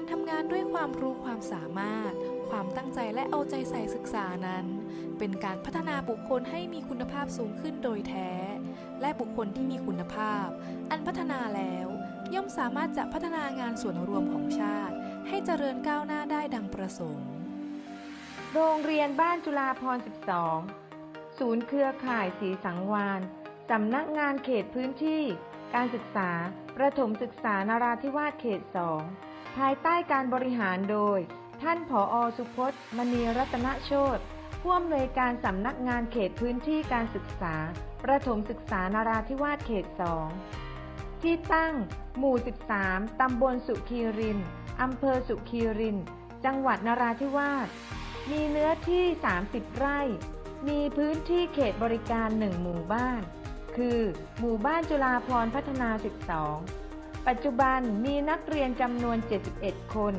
การทำงานด้วยความรู้ความสามารถ ความตั้งใจและเอาใจใส่ศึกษานั้น เป็นการพัฒนาบุคคลให้มีคุณภาพสูงขึ้นโดยแท้ และบุคคลที่มีคุณภาพ อันพัฒนาแล้ว ย่อมสามารถจะพัฒนางานส่วนรวมของชาติ ให้เจริญก้าวหน้าได้ดังประสงค์ โรงเรียนบ้านจุฬาพร 12 ศูนย์เครือข่ายสีสังวานสำนักงานเขตพื้นที่ การศึกษา ประถมศึกษานราธิวาสเขต 2 ภายใต้การบริหารโดย ท่านผออสุพจน์ มณีรัตนโชตผู้อำนวยการสำนักงานเขตพื้นที่การศึกษา ประถมศึกษานราธิวาสเขต2ที่ตั้ง หมู่ 13 ตำบลสุขีริน อำเภอสุขีริน จังหวัดนราธิวาส มีเนื้อที่ 30 ไร่ มีพื้นที่เขตบริการหนึ่งหมู่บ้าน คือ หมู่บ้านจุฬาพรพัฒนา 12 ปัจจุบันมีนักเรียนจำนวน 71 คน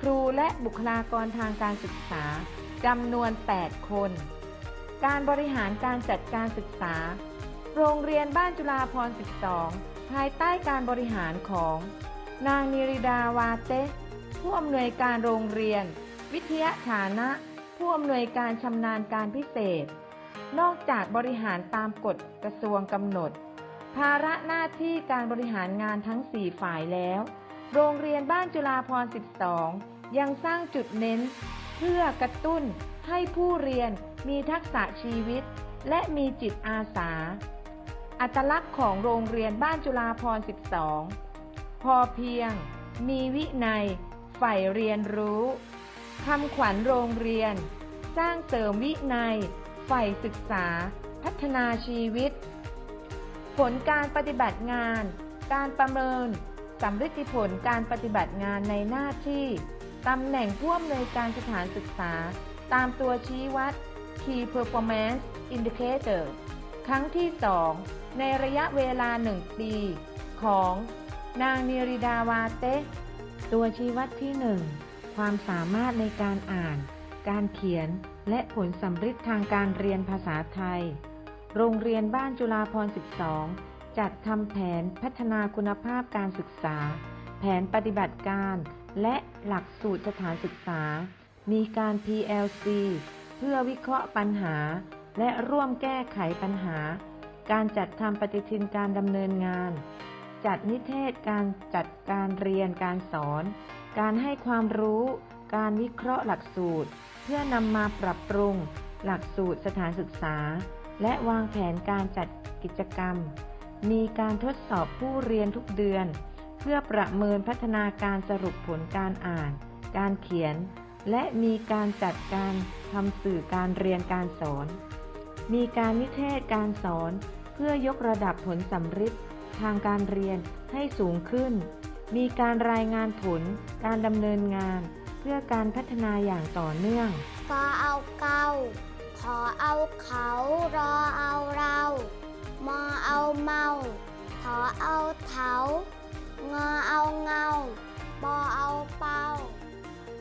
ครูและบุคลากรทางการศึกษาจำนวน 8 คน การบริหารการจัดการศึกษา โรงเรียนบ้านจุฬาพรณ์12 ภายใต้การบริหารของ นางนิริดาวาเตผู้อำนวยการโรงเรียน วิทยาฐานะ ผู้อำนวยการชำนาญการพิเศษ นอกจากบริหารตามกฎกระทรวงกำหนด ภาระหน้าที่การบริหารงานทั้ง 4 ฝ่ายแล้ว โรงเรียนบ้านจุฬาพร 12 ยังสร้างจุดเน้น เพื่อกระตุ้นให้ผู้เรียนมีทักษะชีวิต และมีจิตอาสา อัตลักษณ์ของโรงเรียนบ้านจุฬาพร 12 พอเพียง มีวินัย ใฝ่เรียนรู้คำขวัญโรงเรียน สร้างเสริมวินัย ใฝ่ศึกษา พัฒนาชีวิต ผลการปฏิบัติงาน การประเมินสำฤทธิผลการปฏิบัติงานในหน้าที่ตำแหน่งผู้อำนวยการสถานศึกษา ตามตัวชี้วัด Key Performance Indicator ครั้งที่ 2 ในระยะเวลา 1 ปี ของ นางนิริดาวาเตะตัวชี้วัดที่ 1 ความสามารถในการอ่าน การเขียน และผลสำฤทธิ์ทางการเรียนภาษาไทย โรงเรียนบ้านจุฬาพร 12 จัดทำแผนพัฒนาคุณภาพการศึกษา แผนปฏิบัติการ และหลักสูตรสถานศึกษา มีการ PLC เพื่อวิเคราะห์ปัญหา และร่วมแก้ไขปัญหา การจัดทำปฏิทินการดำเนินงาน จัดนิเทศการจัดการเรียนการสอน การให้ความรู้ การวิเคราะห์หลักสูตร เพื่อนำมาปรับปรุง หลักสูตรสถานศึกษา และวางแผนการจัดกิจกรรม มีการทดสอบผู้เรียนทุกเดือน เพื่อประเมินพัฒนาการสรุปผลการอ่าน การเขียน และมีการจัดการทำสื่อการเรียนการสอน มีการนิเทศการสอน เพื่อยกระดับผลสำฤทธิ์ทางการเรียนให้สูงขึ้น มีการรายงานผล การดำเนินงาน เพื่อการพัฒนาอย่างต่อเนื่องกอเอาเก้า ขอเอาเขา รอเอาเรา มอเอาเมาถอเอาเถางอเอาเงาปอเอาเป่า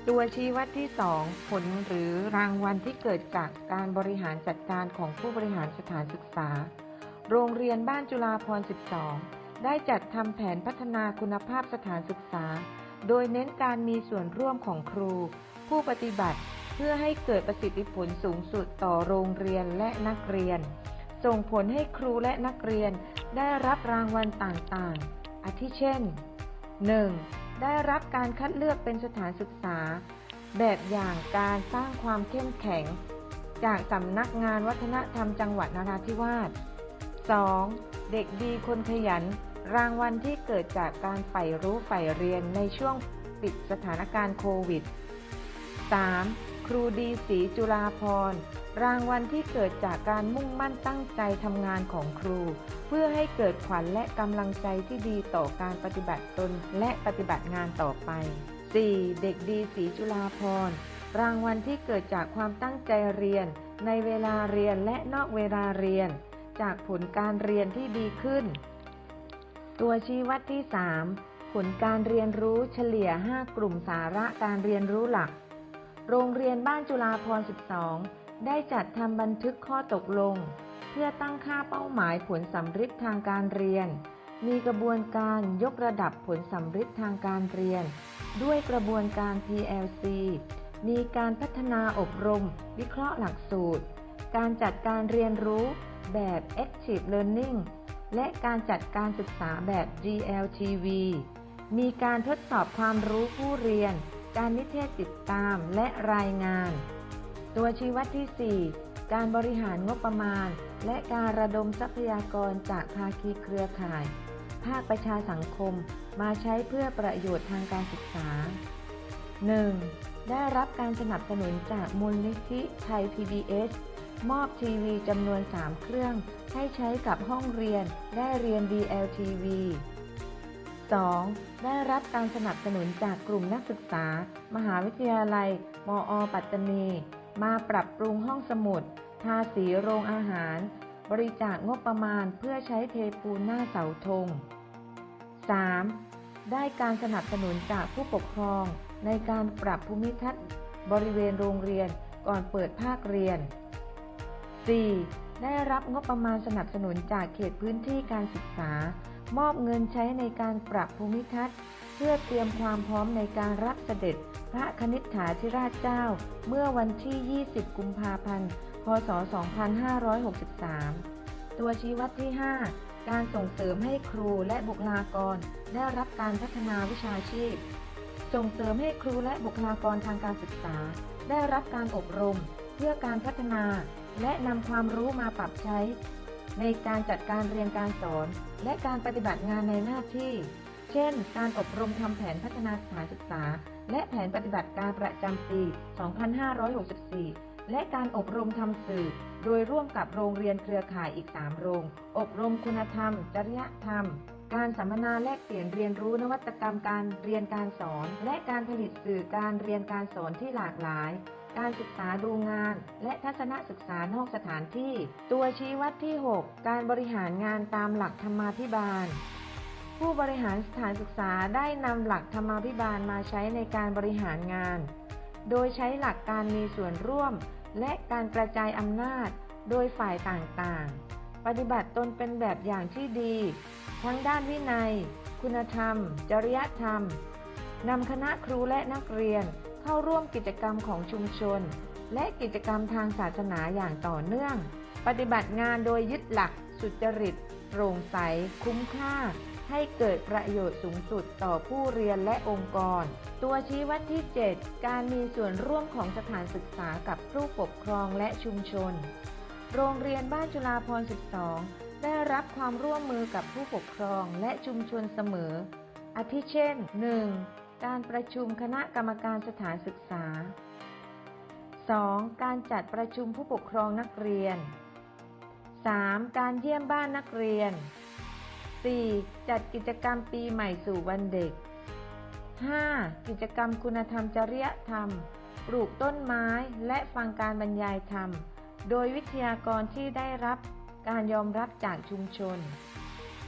ตัวชี้วัดที่ 2 ผลหรือรางวัลที่เกิดจากการบริหารจัดการของผู้บริหารสถานศึกษา โรงเรียนบ้านจุฬาพร 12 ได้จัดทำแผนพัฒนาคุณภาพสถานศึกษา โดยเน้นการมีส่วนร่วมของครู ผู้ปฏิบัติ พื่อให้เกิดประสิทธิผลสูงสุดต่อโรงเรียนและนักเรียน ส่งผลให้ครูและนักเรียนได้รับรางวัลต่างๆ อาทิเช่น 1. ได้รับการคัดเลือกเป็นสถานศึกษา แบบอย่างการสร้างความเข้มแข็ง จากสำนักงานวัฒนธรรมจังหวัดนราธิวาส 2. เด็กดีคนขยัน รางวัลที่เกิดจากการใฝ่รู้ใฝ่เรียนในช่วงปิดสถานการณ์โควิด 3. ครูดีศรีจุฬาพรรางวัลที่เกิดจากการมุ่งมั่นตั้งใจทำงานของครู เพื่อให้เกิดขวัญและกำลังใจที่ดีต่อการปฏิบัติตนและปฏิบัติงานต่อไป 4. เด็กดีศรีจุฬาพรรางวัลที่เกิดจากความตั้งใจเรียน ในเวลาเรียนและนอกเวลาเรียน จากผลการเรียนที่ดีขึ้น ตัวชี้วัดที่ 3 ผลการเรียนรู้เฉลี่ย 5 กลุ่มสาระการเรียนรู้หลัก โรงเรียนบ้านจุฬาพร 12 ได้จัดทำบันทึกข้อตกลง เพื่อตั้งค่าเป้าหมายผลสำฤทธิ์ทางการเรียน มีกระบวนการยกระดับผลสำฤทธิ์ทางการเรียน ด้วยกระบวนการ PLC มีการพัฒนาอบรม วิเคราะห์หลักสูตร การจัดการเรียนรู้แบบ Active Learning และการจัดการศึกษาแบบ GLTV มีการทดสอบความรู้ผู้เรียน การนิเทศติดตามและรายงาน ตัวชี้วัดที่ 4 การบริหารงบประมาณ และการระดมทรัพยากรจากภาคีเครือข่าย ภาคประชาสังคมมาใช้เพื่อประโยชน์ทางการศึกษา 1. ได้รับการสนับสนุนจากมูลนิธิไทย PBS มอบทีวีจำนวน 3 เครื่อง ให้ใช้กับห้องเรียนได้เรียน DLTV 2. ได้รับการสนับสนุนจากกลุ่มนักศึกษา มหาวิทยาลัย มอ ปัตตานี มาปรับปรุงห้องสมุด ทาสีโรงอาหาร บริจาคงบประมาณเพื่อใช้เทปูนหน้าเสาธง 3. ได้การสนับสนุนจากผู้ปกครอง ในการปรับภูมิทัศน์ บริเวณโรงเรียนก่อนเปิดภาคเรียน 4. ได้รับงบประมาณสนับสนุนจากเขตพื้นที่การศึกษา มอบเงินใช้ในการปรับภูมิทัศน์ เพื่อเตรียมความพร้อมในการรับเสด็จพระคณิษฐาธิราชเจ้า เมื่อวันที่ 20 กุมภาพันธ์ พศ 2563 ตัวชี้วัดที่ 5 การส่งเสริมให้ครูและบุคลากร ได้รับการพัฒนาวิชาชีพ ส่งเสริมให้ครูและบุคลากรทางการศึกษา ได้รับการอบรม เพื่อการพัฒนา และนำความรู้มาปรับใช้ ในการจัดการเรียนการสอน และการปฏิบัติงานในหน้าที่ เช่น การอบรมทำแผนพัฒนาสถานศึกษา และแผนปฏิบัติการประจำปี 2564 และการอบรมทำสื่อ โดยร่วมกับโรงเรียนเครือข่ายอีก 3 โรง อบรมคุณธรรม จริยธรรม การสัมมนาแลกเปลี่ยนเรียนรู้นวัตกรรมการเรียนการสอน และการผลิตสื่อการเรียนการสอนที่หลากหลาย การศึกษาดูงาน และทัศนศึกษานอกสถานที่ ตัวชี้วัดที่ 6 การบริหารงานตามหลักธรรมาภิบาล ผู้บริหารสถานศึกษาได้นำหลักธรรมาภิบาลมาใช้ในการบริหารงาน โดยใช้หลักการมีส่วนร่วม และการกระจายอำนาจ โดยฝ่ายต่างๆ ปฏิบัติตนเป็นแบบอย่างที่ดี ทั้งด้านวินัย คุณธรรม จริยธรรมนำคณะครูและนักเรียน เข้าร่วมกิจกรรมของชุมชน และกิจกรรมทางศาสนาอย่างต่อเนื่อง ปฏิบัติงานโดยยึดหลัก สุจริตโปร่งใส คุ้มค่า ให้เกิดประโยชน์สูงสุดต่อผู้เรียนและองค์กร ตัวชี้วัดที่ 7 การมีส่วนร่วมของสถานศึกษากับผู้ปกครองและชุมชน โรงเรียนบ้านจุฬาพร12 ได้รับความร่วมมือกับผู้ปกครองและชุมชนเสมออาทิเช่น 1. การประชุมคณะกรรมการสถานศึกษา 2. การจัดประชุมผู้ปกครองนักเรียน 3. การเยี่ยมบ้านนักเรียน 4. จัดกิจกรรมปีใหม่สู่วันเด็ก 5. กิจกรรมคุณธรรมจริยธรรม ปลูกต้นไม้และฟังการบรรยายธรรม โดยวิทยากรที่ได้รับการยอมรับจากชุมชน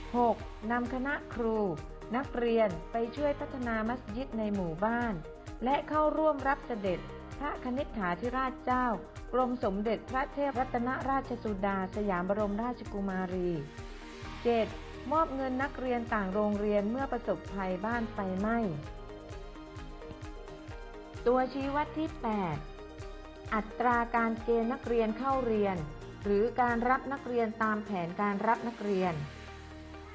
6. นำคณะครู นักเรียนไปช่วยพัฒนามัสยิดในหมู่บ้าน และเข้าร่วมรับเสด็จ พระคณิษฐาธิราชเจ้า กรมสมเด็จพระเทพรัตนราชสุดา สยามบรมราชกุมารี 7. มอบเงินนักเรียนต่างโรงเรียนเมื่อประสบภัยบ้านไฟไหม้ตัวชี้วัดที่ 8 อัตราการเกณฑ์นักเรียนเข้าเรียน หรือการรับนักเรียนตามแผนการรับนักเรียน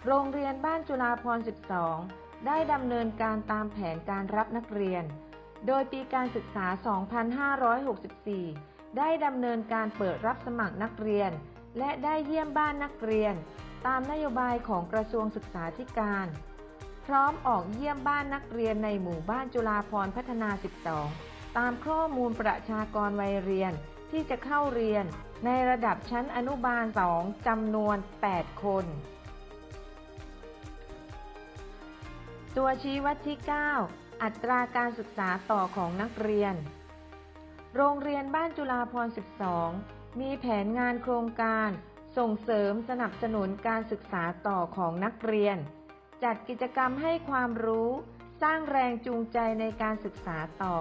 โรงเรียนบ้านจุฬาพร 12 ได้ดำเนินการตามแผนการรับนักเรียน โดยปีการศึกษา 2564 ได้ดำเนินการเปิดรับสมัครนักเรียน และได้เยี่ยมบ้านนักเรียน ตามนโยบายของกระทรวงศึกษาธิการ พร้อมออกเยี่ยมบ้านนักเรียนในหมู่บ้านจุฬาพรพัฒนา 12 ตามข้อมูลประชากรวัยเรียนที่จะเข้าเรียนในระดับชั้นอนุบาล 2 จำนวน 8 คน ตัวชี้วัดที่ 9 อัตราการศึกษาต่อของนักเรียน โรงเรียนบ้านจุฬาพร 12 มีแผนงานโครงการ ส่งเสริมสนับสนุนการศึกษาต่อของนักเรียน จัดกิจกรรมให้ความรู้ สร้างแรงจูงใจในการศึกษาต่อ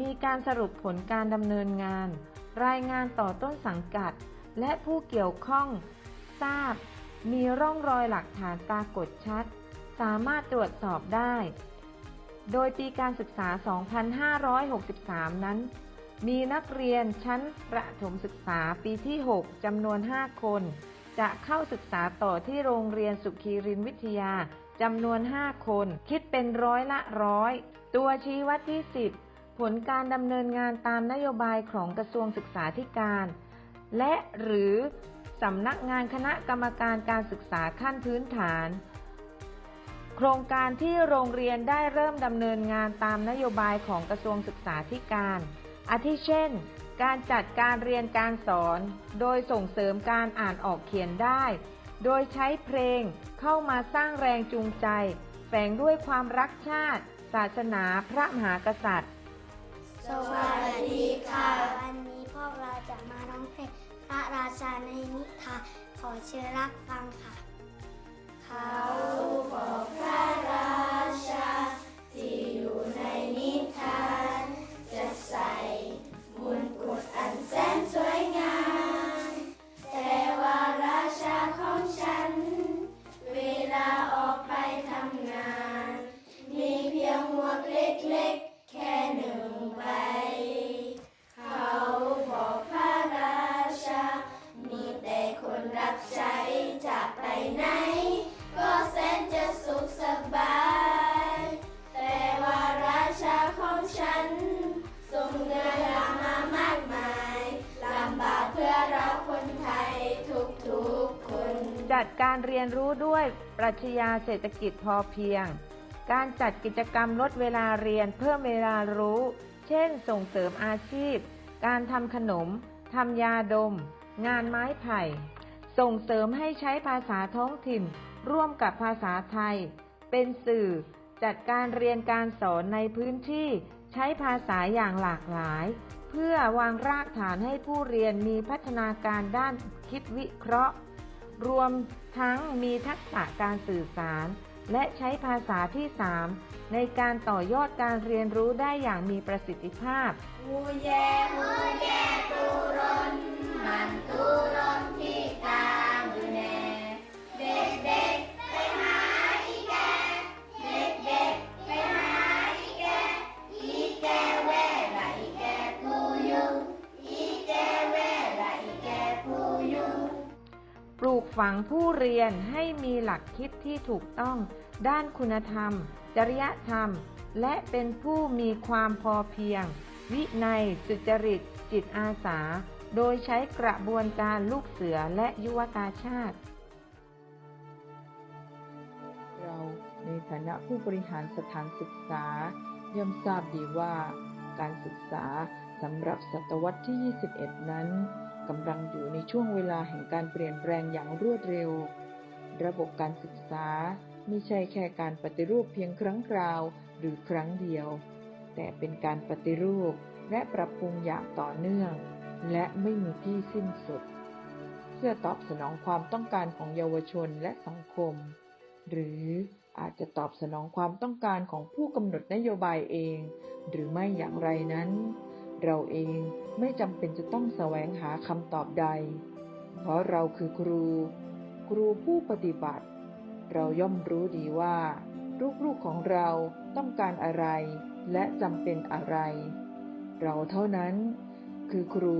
มีการสรุปผลการดำเนินงาน รายงานต่อต้นสังกัด และผู้เกี่ยวข้อง ทราบ มีร่องรอยหลักฐานปรากฏชัด สามารถตรวจสอบได้ โดยปีการศึกษา 2563 นั้น มีนักเรียนชั้นประถมศึกษาปีที่ 6 จำนวน 5 คน จะเข้าศึกษาต่อที่โรงเรียนสุขีรินวิทยาจำนวน 5 คน คิดเป็นร้อยละร้อย ตัวชี้วัดที่ 10 ผลการดำเนินงานตามนโยบายของกระทรวงศึกษาธิการ และหรือสำนักงานคณะกรรมการการศึกษาขั้นพื้นฐาน โครงการที่โรงเรียนได้เริ่มดำเนินงานตามนโยบายของกระทรวงศึกษาธิการ อาทิเช่น การจัดการเรียนการสอน โดยส่งเสริมการอ่านออกเขียนได้ โดยใช้เพลงเข้ามาสร้างแรงจูงใจ แฝงด้วยความรักชาติ ศาสนาพระมหากษัตริย์ สวัสดีค่ะ วันนี้พวกเราจะมาร้องเพลงพระราชาในนิทานขอเชิญรับฟังค่ะ เขาบอกพระราชา จัดการเรียนรู้ด้วยปรัชญาเศรษฐกิจพอเพียง การจัดกิจกรรมลดเวลาเรียนเพิ่มเวลารู้ เช่น ส่งเสริมอาชีพ การทำขนมทำยาดม งานไม้ไผ่ ส่งเสริมให้ใช้ภาษาท้องถิ่น ร่วมกับภาษาไทย เป็นสื่อ จัดการเรียนการสอนในพื้นที่ใช้ภาษาอย่างหลากหลาย เพื่อวางรากฐานให้ผู้เรียนมีพัฒนาการด้านคิดวิเคราะห์ รวมทั้งมีทักษะการสื่อสาร และใช้ภาษาที่ 3 ในการต่อยอดการเรียนรู้ได้อย่างมีประสิทธิภาพหูแยหู ฝังผู้เรียนให้มีหลักคิดที่ถูกต้อง ด้านคุณธรรม จริยธรรม และเป็นผู้มีความพอเพียง วินัยสุจริต จิตอาสา โดยใช้กระบวนการลูกเสือและยุวกาชาติ เราในฐานะผู้บริหารสถานศึกษา ย่อมทราบดีว่า การศึกษาสำหรับศตวรรษที่ 21 นั้น กำลังอยู่ในช่วงเวลาแห่งการเปลี่ยนแปลงอย่างรวดเร็ว ระบบการศึกษาไม่ใช่แค่การปฏิรูปเพียงครั้งคราวหรือครั้งเดียว แต่เป็นการปฏิรูปและปรับปรุงอย่างต่อเนื่อง และไม่มีที่สิ้นสุด เพื่อตอบสนองความต้องการของเยาวชนและสังคม หรืออาจจะตอบสนองความต้องการของผู้กำหนดนโยบายเอง หรือไม่อย่างไรนั้น เราเองไม่จำเป็นจะต้องแสวงหาคำตอบใด เพราะเราคือครู ครูผู้ปฏิบัติ เราย่อมรู้ดีว่า ลูกๆของเราต้องการอะไรและจำเป็นอะไร เราเท่านั้น คือครู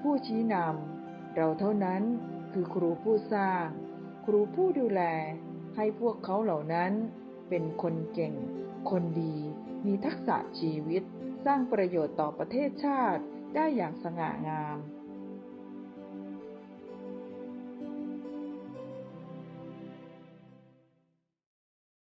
ผู้ชี้นำเราเท่านั้นคือครูผู้สร้าง ครูผู้ดูแลให้พวกเขาเหล่านั้น เป็นคนเก่ง คนดี มีทักษะชีวิต สร้างประโยชน์ต่อประเทศชาติได้อย่างสง่างาม